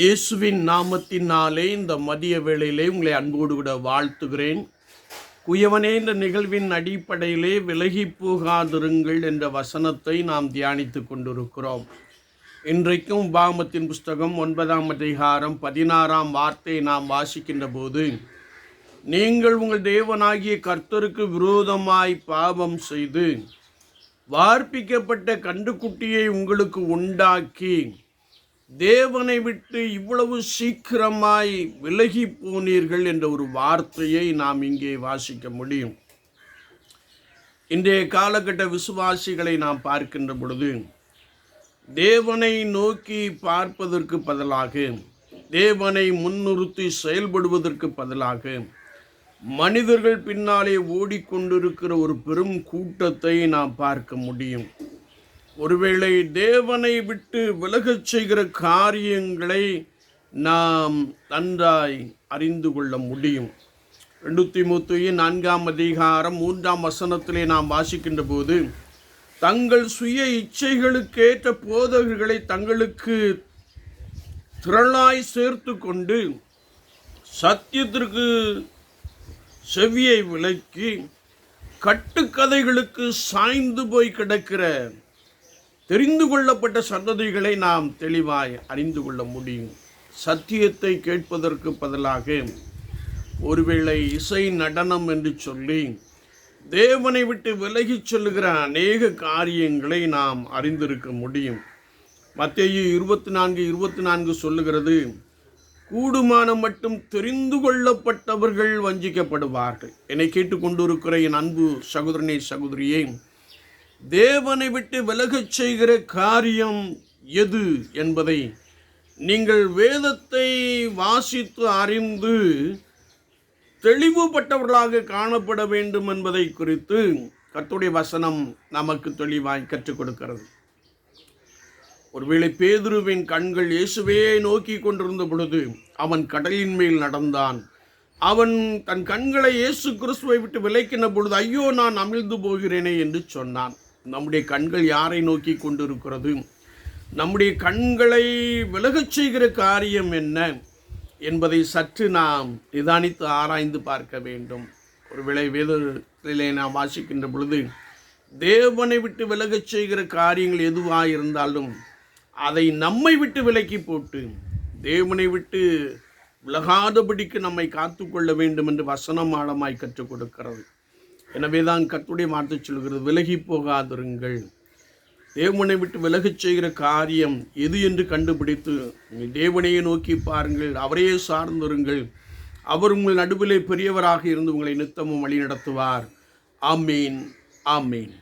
இயேசுவின் நாமத்தினாலே இந்த மதிய வேளையிலே உங்களை அன்போடு விட வாழ்த்துகிறேன். குயவனே இந்த நிகழ்வின் அடிப்படையிலே விலகி போகாதிருங்கள் என்ற வசனத்தை நாம் தியானித்து கொண்டிருக்கிறோம். இன்றைக்கும் பாமத்தின் புஸ்தகம் ஒன்பதாம் அதிகாரம் பதினாறாம் வார்த்தையை நாம் வாசிக்கின்ற போது நீங்கள் உங்கள் தேவனாகிய கர்த்தருக்கு விரோதமாய் பாவம் செய்து வார்ப்பிக்கப்பட்ட கண்டுக்குட்டியை உங்களுக்கு உண்டாக்கி தேவனை விட்டு இவ்வளவு சீக்கிரமாய் விலகி போனீர்கள் என்ற ஒரு வார்த்தையை நாம் இங்கே வாசிக்க முடியும். இன்றைய காலகட்ட விசுவாசிகளை நாம் பார்க்கின்ற பொழுது தேவனை நோக்கி பார்ப்பதற்கு பதிலாக தேவனை முன்னிறுத்தி செயல்படுவதற்கு பதிலாக மனிதர்கள் பின்னாலே ஓடிக்கொண்டிருக்கிற ஒரு பெரும் கூட்டத்தை நாம் பார்க்க முடியும். ஒருவேளை தேவனை விட்டு விலகச் செய்கிற காரியங்களை நாம் நன்றாய் அறிந்து கொள்ள முடியும். ரெண்டு திமுத்தையின் நான்காம் அதிகாரம் மூன்றாம் வசனத்திலே நாம் வாசிக்கின்ற போது தங்கள் சுய இச்சைகளுக்கேற்ற போதகர்களை தங்களுக்கு திரளாய் சேர்த்து கொண்டு சத்தியத்திற்கு செவியை விலக்கி கட்டுக்கதைகளுக்கு சாய்ந்து போய் கிடக்கிற தெரிந்து கொள்ளப்பட்ட சந்ததிகளை நாம் தெளிவாய் அறிந்து கொள்ள முடியும். சத்தியத்தை கேட்பதற்கு பதிலாக ஒருவேளை இசை நடனம் என்று சொல்லி தேவனை விட்டு விலகிச் செல்லுகிற அநேக காரியங்களை நாம் அறிந்திருக்க முடியும். மத்திய இருபத்தி நான்கு இருபத்தி நான்கு சொல்லுகிறது கூடுமானம் மட்டும் தெரிந்து கொள்ளப்பட்டவர்கள் வஞ்சிக்கப்படுவார்கள். என்னை கேட்டுக்கொண்டிருக்கிற என் அன்பு சகோதரனே சகோதரியே தேவனை விட்டு விலகச் செய்கிற காரியம் எது என்பதை நீங்கள் வேதத்தை வாசித்து அறிந்து தெளிவுபட்டவர்களாக காணப்பட வேண்டும் என்பதை குறித்து கத்துடைய வசனம் நமக்கு தெளிவாய் கற்றுக் கொடுக்கிறது. ஒருவேளை பேதுருவின் கண்கள் இயேசுவையே நோக்கி கொண்டிருந்த பொழுது அவன் கடலின் மேல் நடந்தான். அவன் தன் கண்களை இயேசு கிறிஸ்துவை விட்டு விலக்கின பொழுது ஐயோ நான் அமிழ்ந்து போகிறேனே என்று சொன்னான். நம்முடைய கண்கள் யாரை நோக்கி கொண்டிருக்கிறது? நம்முடைய கண்களை விலகச் செய்கிற காரியம் என்ன என்பதை சற்று நாம் நிதானித்து ஆராய்ந்து பார்க்க வேண்டும். ஒரு விளை வேதத்திலே நாம் வாசிக்கின்ற பொழுது தேவனை விட்டு விலகச் செய்கிற காரியங்கள் எதுவாக இருந்தாலும் அதை நம்மை விட்டு விலக்கி போட்டு தேவனை விட்டு விலகாதபடிக்கு நம்மை காத்துக்கொள்ள வேண்டும் என்று வசனம் ஆழமாய் கற்றுக் கொடுக்கிறது. எனவே தான் கத்துடைய வார்த்தை சொல்கிறது விலகி போகாதிருங்கள். தேவனை விட்டு விலகச் செய்கிற காரியம் எது என்று கண்டுபிடித்து தேவனையே நோக்கி பாருங்கள் அவரையே சார்ந்திருங்கள். அவர் உங்கள் நடுவிலே பெரியவராக இருந்து உங்களை நித்தமும் வழி நடத்துவார் ஆமீன் ஆமீன்.